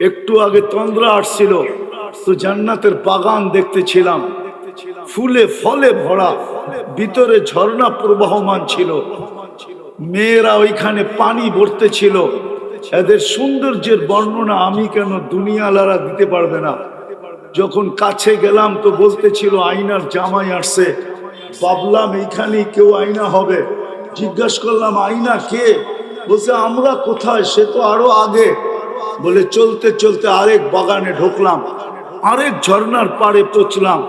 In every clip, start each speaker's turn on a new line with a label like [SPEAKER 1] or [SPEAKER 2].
[SPEAKER 1] একটু আগে তন্দ্রা আসছিল, তো জান্নাতের বাগান দেখতেছিলাম। ফুলে ফলে ভরা, ভিতরে ঝর্ণা প্রবাহমান ছিল। মেয়েরা ওইখানে পানি ভরতে ছিল এদের সৌন্দর্যের বর্ণনা আমি কেন দুনিয়ালারা দিতে পারবে না? যখন কাছে গেলাম তো বলতেছিল আইনার জামাই আসছে। ভাবলাম এইখানে কেউ আইনা হবে? জিজ্ঞাসা করলাম আইনা কে? বলছে, আমরা কোথায়? সে তো আরও আগে। বলে চলতে চলতে আরেক বাগানে ঢুকলাম, আরেক ঝর্ণার পাড়ে পৌঁছলাম।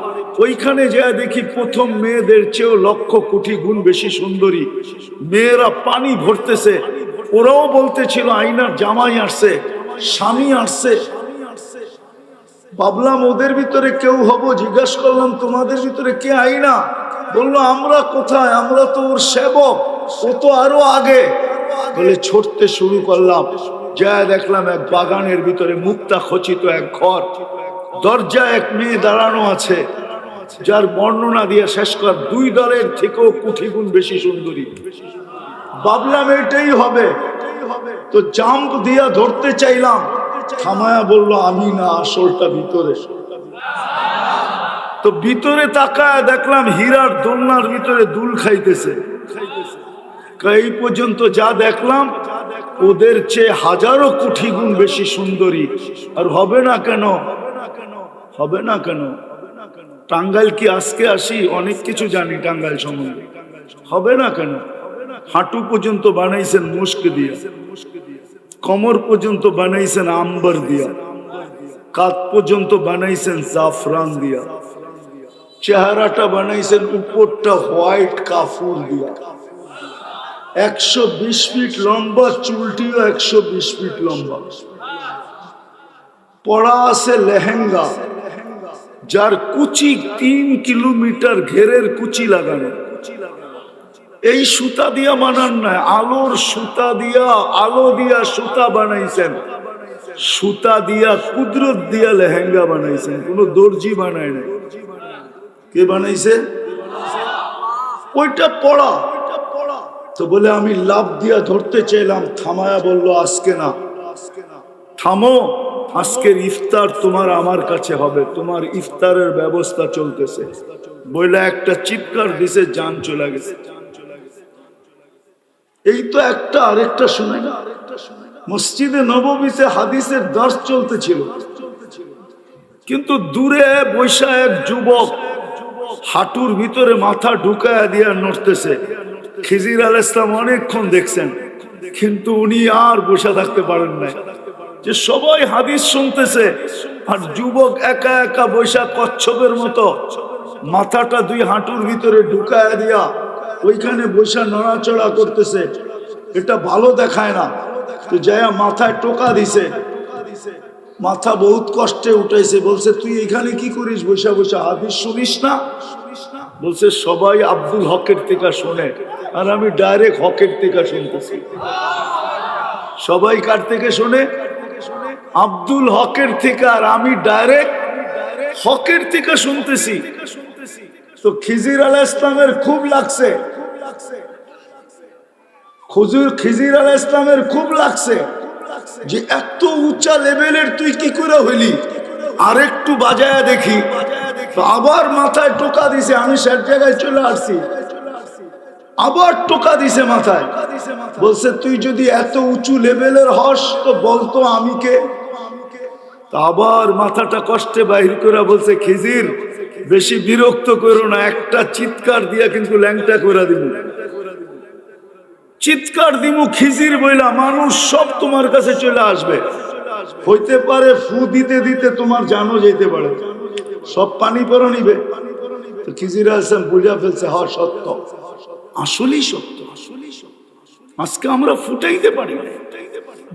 [SPEAKER 1] ওইখানে যা দেখি প্রথম মেয়েদের চেয়েও লক্ষ কোটি গুণ বেশি সুন্দরী। মেয়েরা পানি ভরতেছে, ওরাও বলতেছিল আইনার জামাই আসছে, স্বামী আসছে। ভাবলাম ওদের ভিতরে কেউ হব, জিজ্ঞাস করলাম, তোমাদের ভিতরে কে আইনা বলল, আমরা কোথায়? আমরা তো ওর সেবক, ও তো আরও আগে। বলে ছড়তে শুরু করলাম। যা দেখলাম এক বাগানের ভিতরে মুক্তা খচিত এক ঘর। দরজা এক মেয়ে দাঁড়ানো আছে, যার বর্ণনা দিয়ে শেষ কর, দুই দলের থেকেও কোটি গুণ বেশি সুন্দরী। ভাবলাম এটাই হবে। তো জাম্প দিয়া ধরতে চাইলাম। থামায়া বলল, আমি না, আসলটা ভিতরে। তো ভিতরে তাকায় দেখলাম হীরার দোলনার ভিতরে দুল খাইতেছে। এই পর্যন্ত যা দেখলাম ওদের চেয়ে হাজারো কোটি গুণ বেশি সুন্দরী। আর হবে না কেন? হবে না কেন? টাঙ্গাইল কি আজকে আসি? অনেক কিছু জানি টাঙ্গাইল সম্বন্ধে। হবে না কেন? হাঁটু পর্যন্ত বানাইছেন মুস্ক দিয়ে। কমর পর্যন্ত বানাইছেন আম্বার দিয়া। কাত পর্যন্ত বানাইছেন জাফরান দিয়া। চেহারাটা বানাইছেন উপরটা হোয়াইট কাফুর দিয়া। একশো বিশ ফিট লম্বা, চুলটিও একশো বিশ ফিট লম্বা। পড়া আছে লেহেঙ্গা, যার কুচি তিন কিলোমিটার ঘেরের কুচি লাগানো। এই সুতা দিয়া বানান নাই, আলোর সুতা দিয়া, আলো দিয়া সুতা বানাইছেন। সুতা দিয়া কুদরত দিয়া লেহেঙ্গা বানাইছেন, কোন দর্জি বানায় নাই। কে বানাইছে? ওইটা পড়া। তো বলে আমি লাভ দিয়া ধরতে চাইলাম, থামায়া বলল, আজকে না। থামো, আজকের ইফতার তোমার আমার কাছে হবে। তোমার ইফতারের ব্যবস্থা চলতেছে। বইলা একটা চিৎকার দিছে, যান চলে গেছে। এই তো একটা আরেকটা শুনে না মসজিদে নবমীতে হাদিসের দর্শ চলতেছিল। কিন্তু দূরে বৈশা এক যুবক হাঁটুর ভিতরে মাথা ঢুকায়া দিয়া নড়তেছে। খিজির আল ইসলাম অনেকক্ষণ দেখছেন, কিন্তু উনি আর বসে থাকতে পারেন নাই। যে সবাই হাদিস শুনতেছে, আর যুবক একা একা বৈশা কচ্ছপের মতো, মাথাটা দুই হাঁটুর ভিতরে ঢুকায় দিয়া ওইখানে বৈশা নড়াচড়া করতেছে। এটা ভালো দেখায় না। তো যাইয়া মাথায় টোকা দিছে। মাথা বহুত কষ্টে উঠাইছে, বলছে, তুই এখানে কি করিস? বৈশা বৈশা হাদিস শুনিস না? বলছে, সবাই আব্দুল হকের থেকে শোনে। আর আমি ডাইরেক্ট হকের থেকে শুনতেছি। সবাই কার থেকে শোনে? আব্দুল হকের থেকে আর আমি ডাইরেক্ট হকের থেকে শুনতেছি। তো খিজির আল ইসলামের খুব লাগছে। খুজুর খিজির আল ইসলামের খুব লাগছে যে এত উঁচা লেভেলের তুই কি করে হইলি? আরেকটু বাজায়া দেখি। আবার মাথায় টোকা দিছে, আমি সব জায়গায় চলে আসছি। আবার টোকা দিছে মাথায়। বলছে, তুই যদি এত উঁচু লেভেলের হস, তো বলতো আমি কে? আবার মাথাটা কষ্টে বাহির করে বলছে, খিজির, বেশি বিরক্ত করো না, একটা চিৎকার দিয়া কিন্তু ল্যাংটা করে দিব চিৎকার দিমু খিজির বইলা, মানুষ সব তোমার কাছে চলে আসবে। হইতে পারে ফু দিতে দিতে তোমার জানো যেতে পারে। সব পানি পরে নিবে। খিজির আসলাম বুঝা ফেলছে হ সত্য। আসলেই সত্য। আসলেই সত্য আজকে আমরা ফুটাইতে পারি।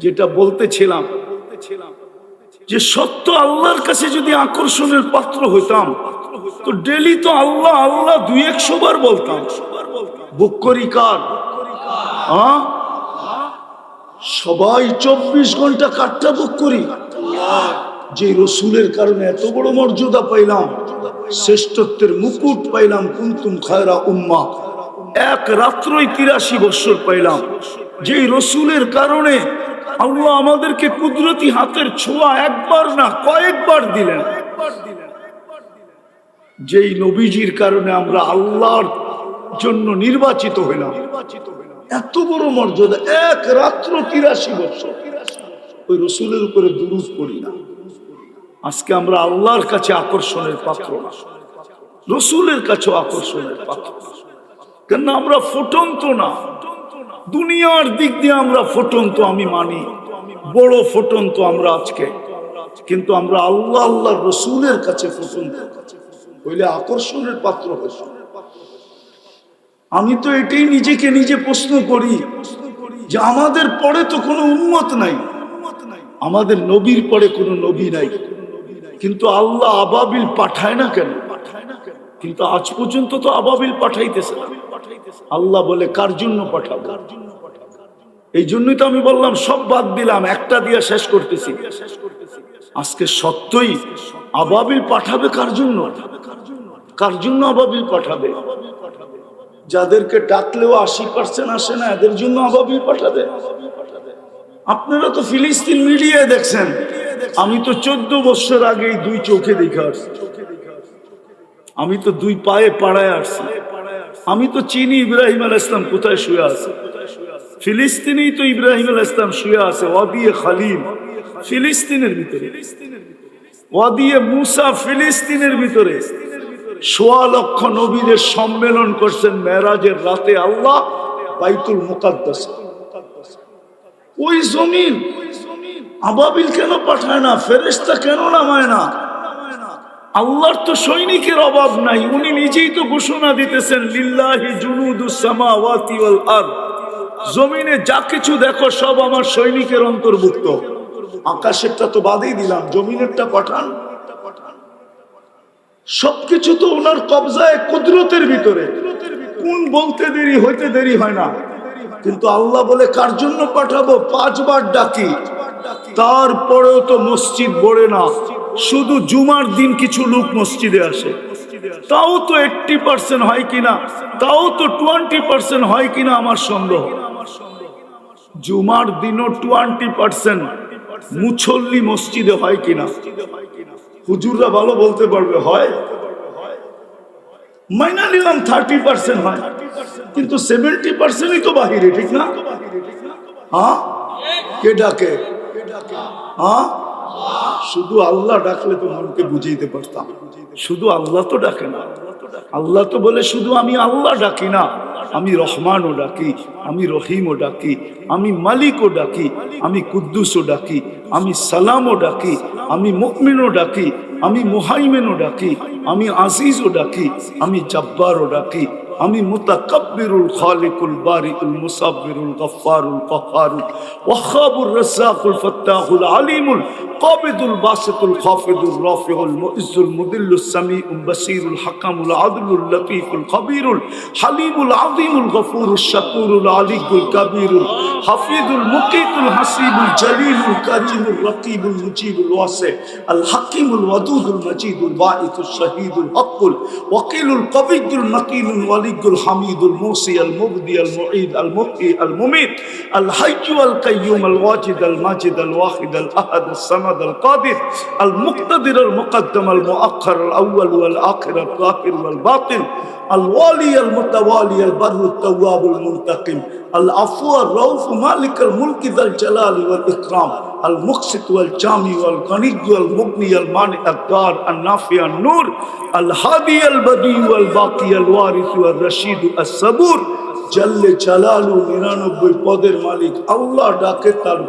[SPEAKER 1] যেটা বলতেছিলাম যে সত্য আল্লাহর কাছে যদি আকর্ষণের পাত্র হইতাম, তো ডেলি তো আল্লাহ আল্লাহ দুই একশো বার বলতাম। বুক করি কার? সবাই চব্বিশ ঘণ্টা কাঠটা বুক করি। যে রসুলের কারণে এত বড় মর্যাদা পাইলাম, শ্রেষ্ঠত্বের মুকুট পাইলাম কুন্তুম খায়রা উম্মা এক রাত্রই তিরাশি বৎসর পাইলাম। যে রসুলের কারণে আল্লাহ আমাদেরকে কুদরতি হাতের ছোঁয়া একবার না কয়েকবার দিলেন। যেই নবীজির কারণে আমরা আল্লাহর জন্য নির্বাচিত হইলাম। এত বড় মর্যাদা, এক রাত্র তিরাশি বছর ওই রসুলের উপরে দুরুজ পড়ি না। আজকে আমরা আল্লাহর কাছে আকর্ষণের পাত্র রসুলের কাছেও আকর্ষণের পাত্র কেন আমরা ফুটন্ত না? দুনিয়ার দিক দিয়ে আমরা ফুটন্ত, আমি মানি। বড় ফুটন্ত আমরা আজকে। কিন্তু আমরা আল্লাহ আল্লাহ রসুলের কাছে ফুটন্ত। হইলে আকর্ষণের পাত্র হইলাম আমি তো এটাই নিজেকে নিজে প্রশ্ন করি যে আমাদের পরে তো কোনো উন্মত নাই। আমাদের নবীর পরে কোনো নবী নাই। কিন্তু আল্লাহ আবাবিল পাঠায় না কেন? কিন্তু আজ পর্যন্ত তো আবাবিল পাঠাইতেছে না। আল্লাহ বলে, কার জন্য পাঠাবো? এই জন্যই তো আমি বললাম, সব বাদ দিলাম, একটা দিয়ে শেষ করতেছি। আজকে সত্যই আবাবিল পাঠাবে কার জন্য? কার জন্য আবাবিল পাঠাবে? যাদেরকে ডাকলেও আশি পার্সেন্ট আসে না, এদের জন্য আবাবিল পাঠাবে? আপনারা তো ফিলিস্তিন মিডিয়ায় দেখছেন, আমি তো চোদ্দ বছর আগেই দুই চোখে দেখে আসছি আমি তো দুই পায়ে পাড়ায় আসছি। আমি তো চিনি ইব্রাহিম আল ইসলাম কোথায় শুয়ে আছে? ফিলিস্তিনেই তো ইব্রাহিম আল ইসলাম শুয়ে আছে ওয়াদিয়ে খালিল। ফিলিস্তিনের ভিতরে। ওয়াদিয়ে মুসা ফিলিস্তিনের ভিতরে। সোয়া লক্ষ নবীদের সম্মেলন করছেন মেরাজের রাতে আল্লাহ বাইতুল মুকাদ্দাস। ওই জমিন আবাবিল কেন পাঠায় না? ফেরেস্তা কেন নামায় না? আল্লাহর তো সৈনিকের অভাব নাই, উনি নিজেই তো ঘোষণা দিতেছেন, লিল্লাহি জুনুদুস সামাওয়াতি ওয়াল আরদ। জমিনে যা কিছু দেখো, সব আমার সৈনিকের অন্তর্ভুক্ত। আকাশেরটা তো বাদেই দিলাম, জমিনেরটা পাঠান। সবকিছু তো ওনার কবজায় কুদরতের ভিতরে। কোন বলতে দেরি, হইতে দেরি হয় না। কিন্তু আল্লাহ বলে, কার জন্য পাঠাবো? পাঁচবার ডাকি। তারপরেও তো মসজিদ বড়ে না। শুধু জুমার দিন কিছু লোক মসজিদে আসে। তাও তো এইটটি পার্সেন্ট হয় কিনা? তাও তো টোয়েন্টি পার্সেন্ট হয় কিনা আমার সন্দেহ। জুমার দিনও টোয়েন্টি পার্সেন্ট মুছল্লি মসজিদে হয় কিনা? হুজুররা ভালো বলতে পারবে, হয়। মাইনা নিলাম থার্টি পার্সেন্ট হয়। কিন্তু সেভেন্টি পার্সেন্টই তো বাহিরে, ঠিক না? হ্যাঁ? কে ডাকে? হ্যাঁ? শুধু আল্লাহ ডাকলে তো মনকে বুঝাইতে পারতাম। শুধু আল্লাহ তো ডাকে না। আল্লাহ তো বলে, শুধু আমি আল্লাহ ডাকি না, আমি রহমানও ডাকি, আমি রহিমও ডাকি, আমি মালিকও ডাকি, আমি কুদ্দুসও ডাকি, আমি সালামও ডাকি, আমি মুকমিনও ডাকি, আমি মুহাইমেনও ডাকি, আমি আজিজও ডাকি, আমি জব্বারও ডাকি আমি মুতাকাব্বিরুল খালিকুল বারিকুল মুসাব্বিরুল গফফারুল কহ্হারুল ওয়াহাবুর রাজ্জাকুল ফাত্তাহুল আলিমুল কাবিদুল বাসিতুল খাফিদুর রাফিউল মুইজ্জুল মুদিল্লুস সামিউল বাসীরুল হাকামুল আদলুল লতীফুল খবীরুল হালিমুল আযীমুল গফুরুশ শাকুরুল আলিকুল কবীরুল হাফিজুল মুকিতুল হাসিবুল জলিলুল করিমুল রকিবুল মুজিবুল ওয়াসি আল হাকিমুল ওয়াদুদুল মজিদুল বাঈতুল শহীদুল হকুল ওয়াকিলুল কবিয়ুল মতিনুল ওয়ালিকুল হামিদুল মুসি আল মুবদি আল মুঈদ আল মুহyi আল মুমিত আল হাইয়্যু আল কাইয়্যুম আল ওয়াজিদ আল মাজিদ আল ওয়াহিদ আল الوالي المتوالي البر التواب المنتقم. العفو الروف مالك الملك ذا الجلال والإكرام. المقسط والجامي والغني والمغني المانع الدار النافع النور. الهادي البدي والباقي الوارث والرشيد الصبور. جل جلاله নিরানব্বই পদের মালিক مالك. الله তার